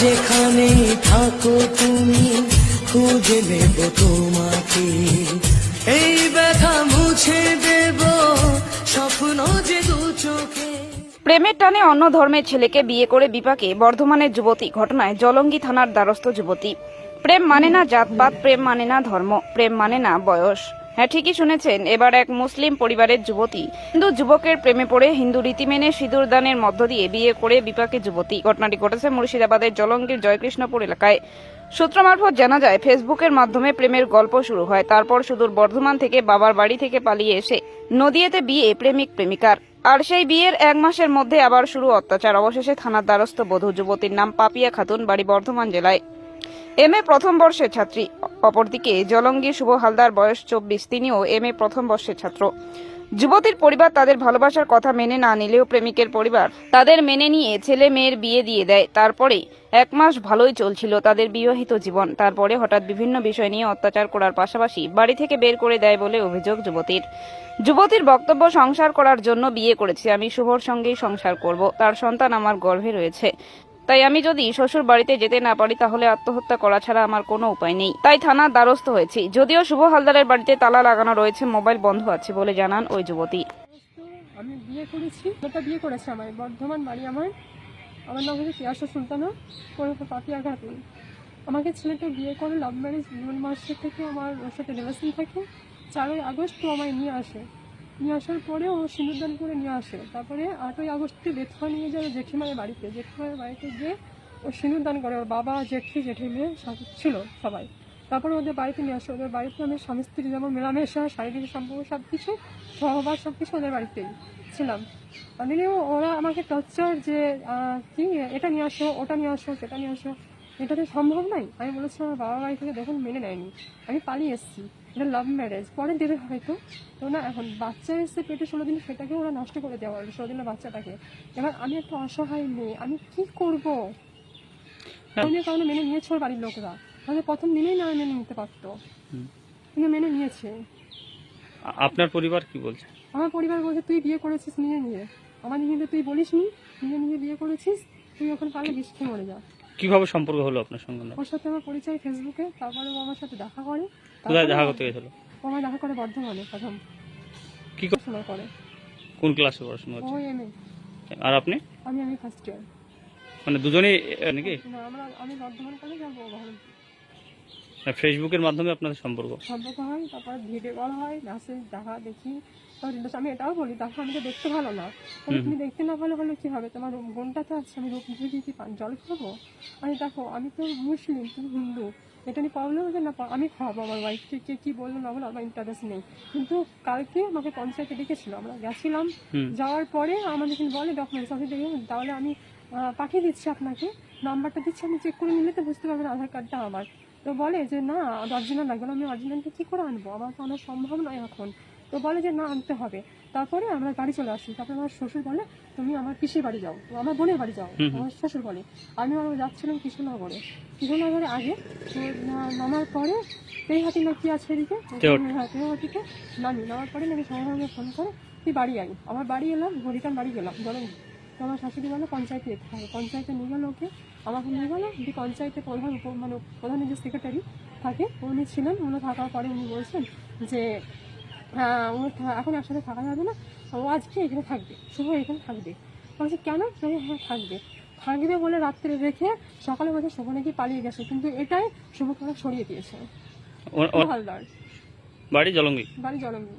যেখানেই থাকো তুমি, খুঁজে নেব তোমাকে। এই ব্যথা মুছে দেব স্বপ্ন যে দু চোখে। প্রেমের টানে অন্য ধর্মের ছেলেকে বিয়ে করে বিপাকে বর্ধমানের যুবতী ঘটনায় জলঙ্গি থানার দ্বারস্থ যুবতী। প্রেম মানে না জাতপাত, প্রেম মানে না ধর্ম, প্রেম মানে না বয়স। হ্যাঁ ঠিকই শুনেছেন। এবার এক মুসলিম পরিবারের যুবতী। হিন্দু যুবকের প্রেমে পড়ে হিন্দু রীতি মেনে সিঁদুর দানের মধ্য দিয়ে বিয়ে করে বিপাকে যুবতী। ঘটনাটি ঘটেছে মুর্শিদাবাদের জলঙ্গির জয়কৃষ্ণপুর এলাকায়। সূত্র মারফত জানা যায়, ফেসবুকের মাধ্যমে প্রেমের গল্প শুরু হয়। তারপর সুদূর বর্ধমান থেকে বাবার বাড়ি থেকে পালিয়ে এসে নদিয়াতে বিয়ে প্রেমিক প্রেমিকার। আর সেই বিয়ের এক মাসের মধ্যে আবার শুরু অত্যাচার। অবশেষে থানার দ্বারস্থ বধূ যুবতীর নাম পাপিয়া খাতুন, বাড়ি বর্ধমান জেলায়। এম এ প্রথম বর্ষের ছাত্রী। অপরদিকে জলঙ্গি শুভ হালদার বয়স চব্বিশ, তিনিও এম এ প্রথম বর্ষের ছাত্র। যুবতীর পরিবার তাদের ভালোবাসার কথা মেনে না নিলেও প্রেমিকের পরিবার তাদের মেনে নিয়ে ছেলে মেয়ের বিয়ে দিয়ে দেয়। তারপরে এক মাস ভালোই চলছিল তাদের বিবাহিত জীবন। তারপরে হঠাৎ বিভিন্ন বিষয় নিয়ে অত্যাচার করার পাশাপাশি বাড়ি থেকে বের করে দেয় বলে অভিযোগ যুবতীর। যুবতীর বক্তব্য, সংসার করার জন্য বিয়ে করেছি, আমি শুভর সঙ্গেই সংসার করব, তার সন্তান আমার গর্ভে রয়েছে। তাই আমি যদি শ্বশুর বাড়িতে যেতে না পারি, তাহলে আত্মহত্যা করা ছাড়া আমার কোনো উপায় নেই। তাই থানার দ্বারস্থ হয়েছি। যদিও শুভ হালদারের বাড়িতে তালা লাগানো রয়েছে, মোবাইল বন্ধ আছে বলে জানান ওই যুবতী। আমি বিয়ে করেছি ওটা বিয়ে করেছে আমার বর্ধমান বাড়ি আমার। আমার নাম হচ্ছে পিয়াসা সুলতানা পাপিয়া খাতুন আমাকে ছেলেটা বিয়ে করে লাভ ম্যারেজ জুন মাসের থেকে আমার ওর সাথে রিলেশন থাকে। চারই আগস্ট ও আমায় নিয়ে আসে। নিয়ে আসার পরে ও সিঁদুরদান করে নিয়ে আসে। তারপরে আটই আগস্টে বেথুয়া নিয়ে যাবে জেঠিমায়ের বাড়িতে। জেঠিমায়ের বাড়িতে গিয়ে ও সিঁদুরদান করে। ওর বাবা, জেঠি জেঠি মেয়ে ছিল সবাই। তারপরে ওদের বাড়িতে নিয়ে আসে। ওদের বাড়িতে আমি স্বামী, স্ত্রী যেমন মেলামেশা, শারীরিক সম্পর্ক সব কিছু সহবাস সব কিছু ওদের বাড়িতেই ছিলাম। আমি ওরা আমাকে টর্চার যে কি, এটা নিয়ে আসো, ওটা নিয়ে আসো, সেটা নিয়ে আসো এটা তো সম্ভব নয়। আমি বলেছি আমার বাবা বাড়ি থেকে দেখুন মেনে নেয়নি। আমি পালিয়ে এসেছি। এটা লাভ ম্যারেজ পরে দেবে হয়তো তো না এখন বাচ্চা এসে পেটে ষোলো দিন সেটাকে ওরা নষ্ট করে দেওয়া হবে ষোলো দিনের বাচ্চাটাকে। এবার আমি একটা অসহায় মেয়ে আমি কি করব? অন্য কারণে মেনে নিয়েছে ওর বাড়ির লোকরা। তাহলে প্রথম দিনেই না মেনে নিতে পারতো। কিন্তু মেনে নিয়েছে। আপনার পরিবার কি বলছে? আমার পরিবার বলছে তুই বিয়ে করেছিস নিয়ে নিয়ে। আমার নিজে তুই বলিস নি নিজে নিজে বিয়ে করেছিস তুই ওখানে পারলে বিষ খেয়ে মরে যা। কীভাবে সম্পর্ক হলো আপনার সঙ্গে? ওর সাথে আমার পরিচয় ফেসবুকে তারপরে ও আমার সাথে দেখা করে। কোথায় দেখা করতে গেছিল? ও আমার দেখা করে বর্ধমানে প্রথম। কি পড়াশোনা করে। কোন ক্লাসে পড়াশোনা ও এমএ আর আপনি? আমি আমি ফার্স্ট ইয়ার মানে দুজনেই নাকি? না আমরা আমি বর্ধমান কলেজ আর ও ফেসবুকের মাধ্যমে আপনাদের সম্পর্ক। সম্পর্ক হয় তারপর ভিডিও কল হয় মেসেজ দেখা দেখি। জিজ্ঞেস- আমি এটাও বলি দেখো আমি তো দেখতে ভালো না। তুমি দেখতে না ভালো হলে কি হবে? তোমার বোনটা তো আছে আমি রূপ দিয়ে কি পান? জল খাব? আমি দেখো আমি তো মুসলিম তুমি হিন্দু। এটা নিয়ে প্রবলেম হচ্ছে না আমি খাব আমার ওয়াইফকে কে কি বলল না বলো আমার ইন্টারেস্ট নেই। কিন্তু কালকে আমাকে পঞ্চায়েতে ডেকেছিল আমরা গেছিলাম। যাওয়ার পরে আমাদের বলে ডকুমেন্টস আমি দেখে তাহলে আমি পাঠিয়ে দিচ্ছি আপনাকে নাম্বারটা দিচ্ছি আমি চেক করে নিলে তো বুঝতে পারবেন আধার কার্ডটা আমার। তো বলে যে না অরিজিনাল লাগবে। আমি অরিজিনালটা কী করে আনব? আমার তো আনা সম্ভব নয় এখন। তো বলে যে না আনতে হবে। তারপরে আমরা বাড়ি চলে আসি। তারপরে আমার শ্বশুর বলে তুমি আমার পিসির বাড়ি যাও। তো আমার বোনের বাড়ি যাও আমার শ্বশুর বলে। আমি আমার যাচ্ছিলাম কৃষ্ণনগরে। কৃষ্ণনগরে আগে তো নামার পরে তেহাটি না কি আছে এদিকে। হ্যাঁ তেহাটিতে নামি। নামার পরে নাকি সঙ্গে সঙ্গে ফোন করে তুই বাড়ি আই আমার বাড়ি এলাম হরিকান বাড়ি গেলাম বলেন তো আমার শাশুড়ি বলে পঞ্চায়েতে যেতে হবে পঞ্চায়েতে নিয়ে গেল ওকে। আমাকে নিয়ে গেল যে পঞ্চায়েতে প্রধান উপ- মানে প্রধানের যে সেক্রেটারি থাকে উনি ছিলেন উনি থাকার পরে উনি বলছেন যে হ্যাঁ উনি এখন একসাথে থাকা যাবে না ও আজকে এখানে থাকবে শুভ এখানে থাকবে। বলছে কেন? হ্যাঁ থাকবে। থাকবে বলে রাত্রে রেখে সকালে বলছে শুভ নাকি পালিয়ে গেছে। কিন্তু এটাই শুভকে সরিয়ে দিয়েছে। হালদার বাড়ি জলঙ্গি? বাড়ি জলঙ্গি।